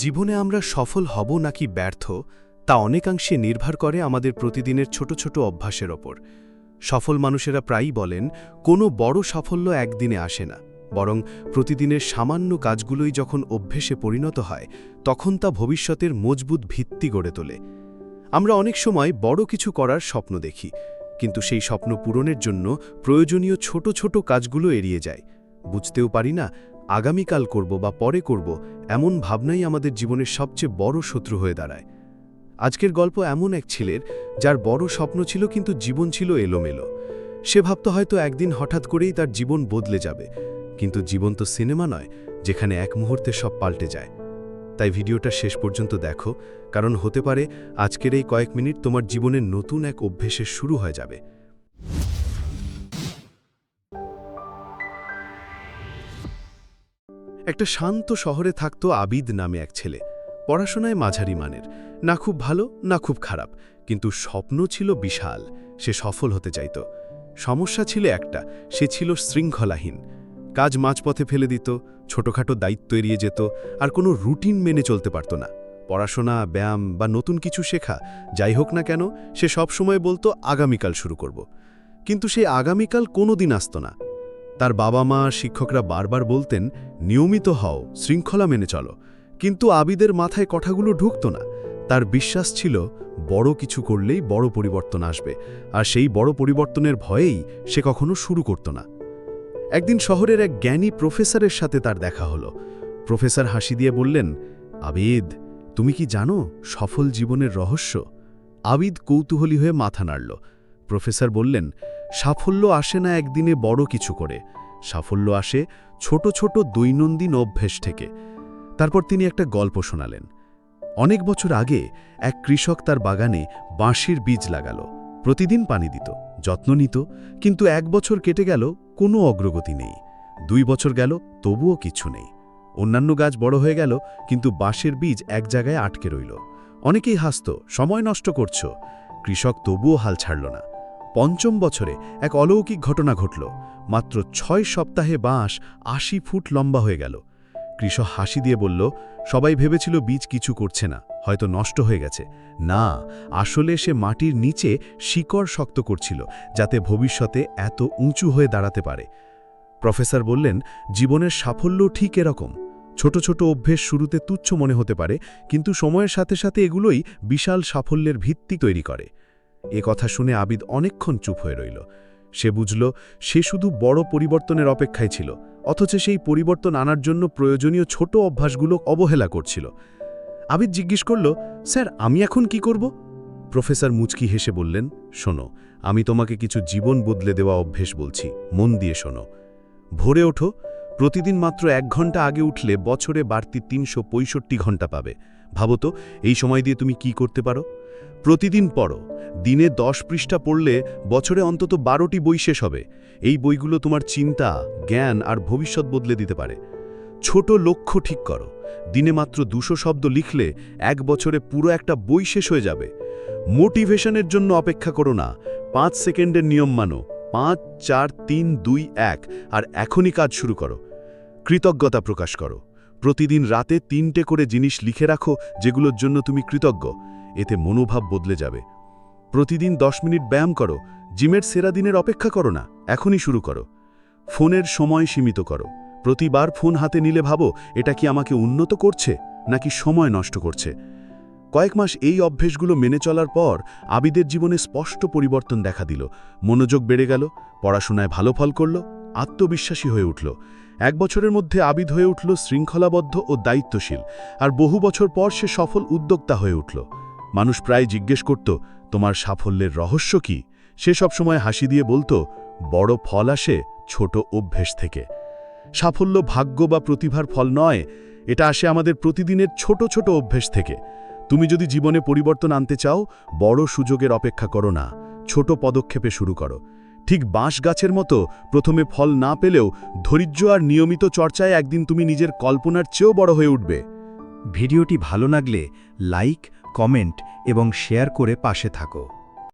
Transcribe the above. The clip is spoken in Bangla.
জীবনে আমরা সফল হব নাকি ব্যর্থ, তা অনেকাংশে নির্ভর করে আমাদের প্রতিদিনের ছোট ছোট অভ্যাসের ওপর। সফল মানুষেরা প্রায়ই বলেন, কোনো বড় সাফল্য একদিনে আসে না, বরং প্রতিদিনের সামান্য কাজগুলোই যখন অভ্যেসে পরিণত হয়, তখন তা ভবিষ্যতের মজবুত ভিত্তি গড়ে তোলে। আমরা অনেক সময় বড় কিছু করার স্বপ্ন দেখি, কিন্তু সেই স্বপ্ন পূরণের জন্য প্রয়োজনীয় ছোট ছোট কাজগুলো এড়িয়ে যায় বুঝতেও পারি না আগামীকাল করব বা পরে করব, এমন ভাবনাই আমাদের জীবনের সবচেয়ে বড় শত্রু হয়ে দাঁড়ায়। আজকের গল্প এমন এক ছেলের, যার বড় স্বপ্ন ছিল কিন্তু জীবন ছিল এলোমেলো। সে ভাবত হয়তো একদিন হঠাৎ করেই তার জীবন বদলে যাবে, কিন্তু জীবন তো সিনেমা নয়, যেখানে এক মুহূর্তে সব পাল্টে যায়। তাই ভিডিওটা শেষ পর্যন্ত দেখো, কারণ হতে পারে আজকের এই কয়েক মিনিট তোমার জীবনের নতুন এক অভ্যেসের শুরু হয়ে যাবে। একটা শান্ত শহরে থাকত আবিদ নামে এক ছেলে। পড়াশোনায় মাঝারি মানের। না খুব ভালো, না খুব খারাপ। কিন্তু স্বপ্ন ছিল বিশাল, সে সফল হতে চাইত। সমস্যা ছিল একটা, সে ছিল শৃঙ্খলাহীন। কাজ মাঝপথে ফেলে দিত, ছোটখাটো দায়িত্ব এড়িয়ে যেত, আর কোনো রুটিন মেনে চলতে পারত না। পড়াশোনা, ব্যায়াম বা নতুন কিছু শেখা, যাই হোক না কেন, সে সব সময় বলতো, আগামীকাল শুরু করব। কিন্তু সেই আগামীকাল কোনো দিন আসত না। তার বাবা মা শিক্ষকরা বারবার বলতেন, নিয়মিত হও, শৃঙ্খলা মেনে চলো। কিন্তু আবিদের মাথায় কথাগুলো ঢুকত না। তার বিশ্বাস ছিল, বড় কিছু করলেই বড় পরিবর্তন আসবে, আর সেই বড় পরিবর্তনের ভয়েই সে কখনো শুরু করত না। একদিন শহরের এক জ্ঞানী প্রফেসরের সাথে তার দেখা হলো। প্রফেসর হাসি দিয়ে বললেন, আবিদ, তুমি কি জানো সফল জীবনের রহস্য? আবিদ কৌতূহলী হয়ে মাথা নাড়ল। প্রফেসর বললেন সাফল্য আসে না একদিনে বড় কিছু করে। সাফল্য আসে ছোট ছোট দৈনন্দিন অভ্যেস থেকে। তারপর তিনি একটা গল্প শোনালেন। অনেক বছর আগে এক কৃষক তার বাগানে বাঁশির বীজ লাগাল। প্রতিদিন পানি দিত, যত্ন নিত, কিন্তু এক বছর কেটে গেল, কোনো অগ্রগতি নেই। দুই বছর গেল, তবুও কিছু নেই। অন্যান্য গাছ বড় হয়ে গেল, কিন্তু বাঁশের বীজ এক জায়গায় আটকে রইল। অনেকেই হাসত, সময় নষ্ট করছ। কৃষক তবুও হাল ছাড়ল না। পঞ্চম বছরে এক অলৌকিক ঘটনা ঘটল। মাত্র ছয় সপ্তাহে বাঁশ আশি ফুট লম্বা হয়ে গেল। কৃষক হাসি দিয়ে বলল, সবাই ভেবেছিল বীজ কিছু করছে না, হয়তো নষ্ট হয়ে গেছে। না, আসলে সে মাটির নিচে শিকড় শক্ত করছিল, যাতে ভবিষ্যতে এত উঁচু হয়ে দাঁড়াতে পারে। প্রফেসর বললেন, জীবনের সাফল্য ঠিক এরকম। ছোট ছোট অভ্যেস শুরুতে তুচ্ছ মনে হতে পারে, কিন্তু সময়ের সাথে সাথে এগুলোই বিশাল সাফল্যের ভিত্তি তৈরি করে। এ কথা শুনে আবিদ অনেকক্ষণ চুপ হয়ে রইল। সে বুঝল, সে শুধু বড় পরিবর্তনের অপেক্ষায় ছিল, অথচ সেই পরিবর্তন আনার জন্য প্রয়োজনীয় ছোট অভ্যাসগুলো অবহেলা করছিল। আবিদ জিজ্ঞেস করল, স্যার, আমি এখন কি করব? প্রফেসর মুচকি হেসে বললেন, শোনো, আমি তোমাকে কিছু জীবন বদলে দেওয়া অভ্যেস বলছি, মন দিয়ে শোনো। ভোরে ওঠো, প্রতিদিন মাত্র এক ঘণ্টা আগে উঠলে বছরে বাড়তি তিনশো ঘণ্টা পাবে। ভাবো তো, এই সময় দিয়ে তুমি কি করতে পারো? প্রতিদিন পড়ো দিনে দশ পৃষ্ঠা পড়লে বছরে অন্তত বারোটি বই শেষ হবে। এই বইগুলো তোমার চিন্তা, জ্ঞান আর ভবিষ্যৎ বদলে দিতে পারে। ছোট লক্ষ্য ঠিক করো। দিনে মাত্র দুশো শব্দ লিখলে এক বছরে পুরো একটা বই শেষ হয়ে যাবে। মোটিভেশনের জন্য অপেক্ষা করো না। পাঁচ সেকেন্ডের নিয়ম মানো। পাঁচ, চার, তিন, দুই, এক আর এখনই কাজ শুরু করো। কৃতজ্ঞতা প্রকাশ করো। প্রতিদিন রাতে তিনটে করে জিনিস লিখে রাখো যেগুলোর জন্য তুমি কৃতজ্ঞ। এতে মনোভাব বদলে যাবে। প্রতিদিন দশ মিনিট ব্যায়াম করো, জিমের সেরা দিনের অপেক্ষা করো না, এখনই শুরু করো। ফোনের সময় সীমিত করো। প্রতিবার ফোন হাতে নিলে ভাবো, এটা কি আমাকে উন্নত করছে, নাকি সময় নষ্ট করছে? কয়েক মাস এই অভ্যেসগুলো মেনে চলার পর আবিদের জীবনে স্পষ্ট পরিবর্তন দেখা দিল। মনোযোগ বেড়ে গেল, পড়াশোনায় ভালো ফল করল, আত্মবিশ্বাসী হয়ে উঠল। এক বছরের মধ্যে আবিদ হয়ে উঠল শৃঙ্খলাবদ্ধ ও দায়িত্বশীল, আর বহু বছর পর সে সফল উদ্যোক্তা হয়ে উঠল। মানুষ প্রায় জিজ্ঞেস করত তোমার সাফল্যের রহস্য কি? সে সবসময় হাসি দিয়ে বলতো, বড় ফল আসে ছোট অভ্যেস থেকে। সাফল্য ভাগ্য বা প্রতিভার ফল নয়, এটা আসে আমাদের প্রতিদিনের ছোট ছোট অভ্যেস থেকে। তুমি যদি জীবনে পরিবর্তন আনতে চাও, বড় সুযোগের অপেক্ষা করো না, ছোট পদক্ষেপে শুরু করো। ঠিক বাঁশ গাছের মতো প্রথমে ফল না পেলেও ধৈর্য আর নিয়মিত চর্চায় একদিন তুমি নিজের কল্পনার চেয়েও বড় হয়ে উঠবে। ভিডিওটি ভালো লাগলে লাইক কমেন্ট এবং শেয়ার করে পাশে থাকো।